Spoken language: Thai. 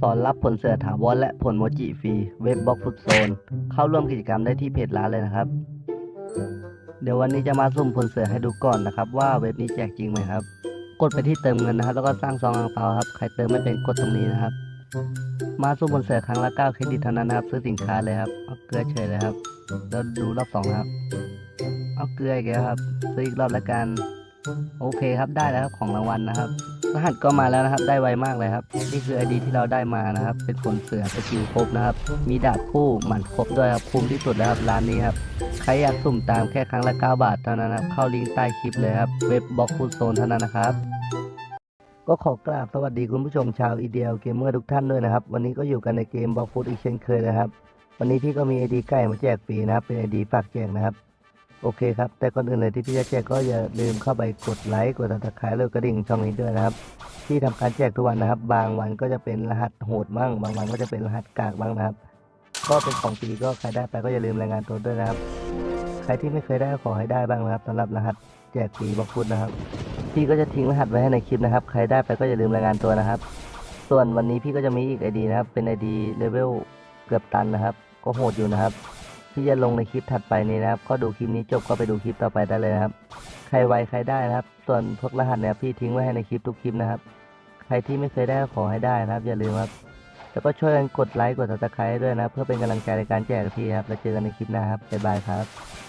สอนรับผลเสือถาวรและผลโมจิฟรีเว็บบล็อกฟุตโซน เข้าร่วมกิจกรรมได้ที่เพจร้านเลยนะครับ เดี๋ยววันนี้จะมาสุ่มผลเสือให้ดูก่อนนะครับ ว่าเว็บนี้แจกจริงไหมครับ กดไปที่เติมเงินนะครับ แล้วก็สร้างซองอ่างเปาครับใครเติมไม่เป็นกดตรงนี้นะครับ มาสุ่มผลเสือครั้งละ9เครดิตเท่านั้นนะครับ ซื้อสินค้าเลยครับเอาเกลือเฉยเลยครับแล้วดูรอบสองครับเอาเกลืออีกแล้วครับ ซื้ออีกรอบละกัน โอเคครับได้แล้วครับของรางวัลนะครับ รหัสก็มาแล้วนะครับ ได้ไวมากเลยครับ นี่คือไอดีที่เราได้มานะครับ เป็นผลเสือสกิลครบนะครับ มีดาบคู่หมันครบด้วยครับ คุ้มที่สุดแล้วครับร้านนี้ครับ ใครอยากสุ่มตามแค่ครั้งละ 9 บาทเท่านั้นนะครับ เข้าลิงก์ใต้คลิปเลยครับ เว็บบล็อกฟูดโซนเท่านั้นนะครับ ก็ขอกราบสวัสดีคุณผู้ชมชาวอีเดียลเกมเมอร์ทุกท่านด้วยนะครับ วันนี้ก็อยู่กันในเกมบล็อกฟูดอีกเช่นเคยนะครับ วันนี้พี่ก็มีไอดีไก่มาแจกฟรีนะครับ เป็นไอดีฝากแจกนะครับ โอเคครับ แต่ก่อนอื่นเลยที่พี่จะแจกก็อย่าลืมเข้าไปกดไลค์กดติดตามแล้วกระดิ่งช่องนี้ด้วยนะครับ ที่ทำการแจกทุกวันนะครับ บางวันก็จะเป็นรหัสโหดบ้างบางวันก็จะเป็นรหัสกากบ้างนะครับ ก็เป็นของฟรีก็ใครได้ไปก็อย่าลืมรายงานตัวด้วยนะครับ ใครที่ไม่เคยได้ขอให้ได้บ้างนะครับสำหรับรหัสแจกฟรีบอกฟุตนะครับ พี่ก็จะทิ้งรหัสไว้ให้ในคลิปนะครับ ใครได้ไปก็อย่าลืมรายงานตัวนะครับ ส่วนวันนี้พี่ก็จะมีอีกไอดีนะครับ เป็นไอดีเลเวลเกือบตันนะครับ ก็โหดอยู่นะครับ ที่จะลงในคลิปถัดไปนี้นะครับ ก็ดูคลิปนี้จบก็ไปดูคลิปต่อไปได้เลยครับ ใครไวใครได้นะครับ ส่วนพวกรหัสเนี่ยพี่ทิ้งไว้ให้ในคลิปทุกคลิปนะครับ ใครที่ไม่เคยได้ก็ขอให้ได้นะครับ อย่าลืมครับ แล้วก็ช่วยกันกดไลค์กดติดตามด้วยนะเพื่อเป็นกำลังใจในการแจกพี่ครับ แล้วเจอกันในคลิปหน้าครับบ๊ายบายครับ